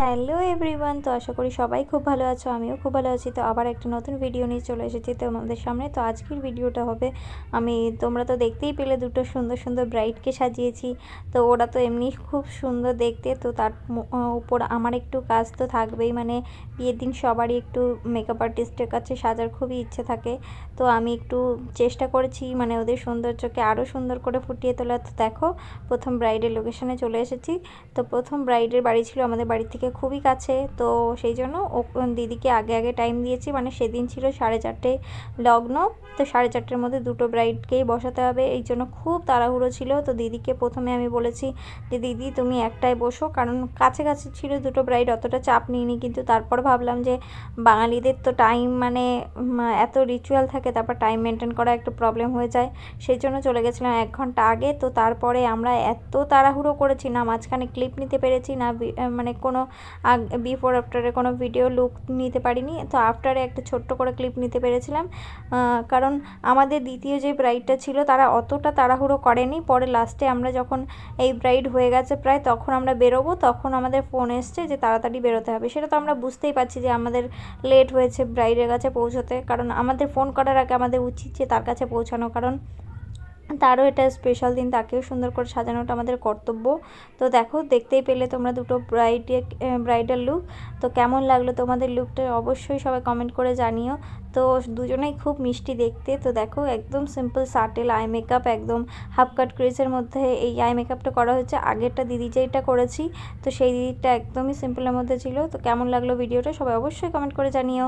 Hello everyone, তো আশা করি সবাই খুব ভালো আছো, আমিও খুব ভালো আছি। তো আবার একটা নতুন ভিডিও নিয়ে চলে এসেছি তোমাদের সামনে। তো আজকের ভিডিওটা হবে, আমি, তোমরা তো দেখতেই পেলে দুটো সুন্দর সুন্দর ব্রাইডকে সাজিয়েছি। তো ওরা তো এমনি খুব সুন্দর দেখতে, তো তার উপর আমার একটু কাজ তো থাকবেই। মানে বিয়ের দিন সবারই একটু মেকআপ আর্টিস্টের কাছে সাজার খুবই ইচ্ছে থাকে। তো আমি একটু চেষ্টা করেছি মানে ওদের সৌন্দর্যকে আরও সুন্দর করে ফুটিয়ে তোলা তো দেখো, প্রথম ব্রাইডের লোকেশনে চলে এসেছি। তো প্রথম ব্রাইডের বাড়ি ছিল আমাদের বাড়ি থেকে খুবই কাছে, তো সেই জন্য ও দিদিকে আগে আগে টাইম দিয়েছি। মানে সেদিন ছিল সাড়ে চারটে লগ্ন, তো সাড়ে চারটের মধ্যে দুটো ব্রাইডকেই বসাতে হবে। এই জন্য খুব তাড়াহুড়ো ছিল। তো দিদিকে প্রথমে আমি বলেছি যে, দিদি, তুমি একটাই বসো। কারণ কাছে কাছে ছিল দুটো ব্রাইড অতটা চাপ নিইনি। কিন্তু তারপর ভাবলাম যে, বাঙালিদের তো টাইম মানে এত রিচুয়াল থাকে, তারপর টাইম মেনটেন করা একটু প্রবলেম হয়ে যায়। সেই জন্য চলে গেছিলাম এক ঘণ্টা আগে। তো তারপরে আমরা এত তাড়াহুড়ো করেছি, না মাঝখানে ক্লিপ নিতে পেরেছি, না মানে কোনো বিফোর আফটারে কোনো ভিডিও লুক নিতে পারিনি। তো আফটারে একটা ছোট্ট করে ক্লিপ নিতে পেরেছিলাম। কারণ আমাদের দ্বিতীয় যে ব্রাইডটা ছিল, তারা অতটা তাড়াহুড়ো করেনি। পরে লাস্টে আমরা যখন এই ব্রাইড হয়ে গেছে প্রায়, তখন আমরা বেরোবো, তখন আমাদের ফোন এসছে যে তাড়াতাড়ি বেরোতে হবে। সেটা তো আমরা বুঝতেই পারছি যে আমাদের লেট হয়েছে ব্রাইডের কাছে পৌঁছতে। কারণ আমাদের ফোন করার আগে আমাদের উচিত যে তার কাছে পৌঁছানো। কারণ তারও এটা স্পেশাল দিন, তাকেও সুন্দর করে সাজানোটা আমাদের কর্তব্য। তো দেখো, দেখতেই পেলে তোমরা দুটো ব্রাইডে ব্রাইডাল লুক তো কেমন লাগল তোমাদের লুকটা অবশ্যই সবাই কমেন্ট করে জানিও। তো দুজনেই খুব মিষ্টি দেখতে। তো দেখো, একদম সিম্পল সাটেল আই মেকআপ একদম হাফ কাট ক্রিজের মধ্যে এই আই মেকআপটা করা হয়েছে। আগেরটা দিদি যেটা করেছি, তো সেই দিদিটা একদমই সিম্পলের মধ্যে ছিল। তো কেমন লাগল ভিডিওটা সবাই অবশ্যই কমেন্ট করে জানিও।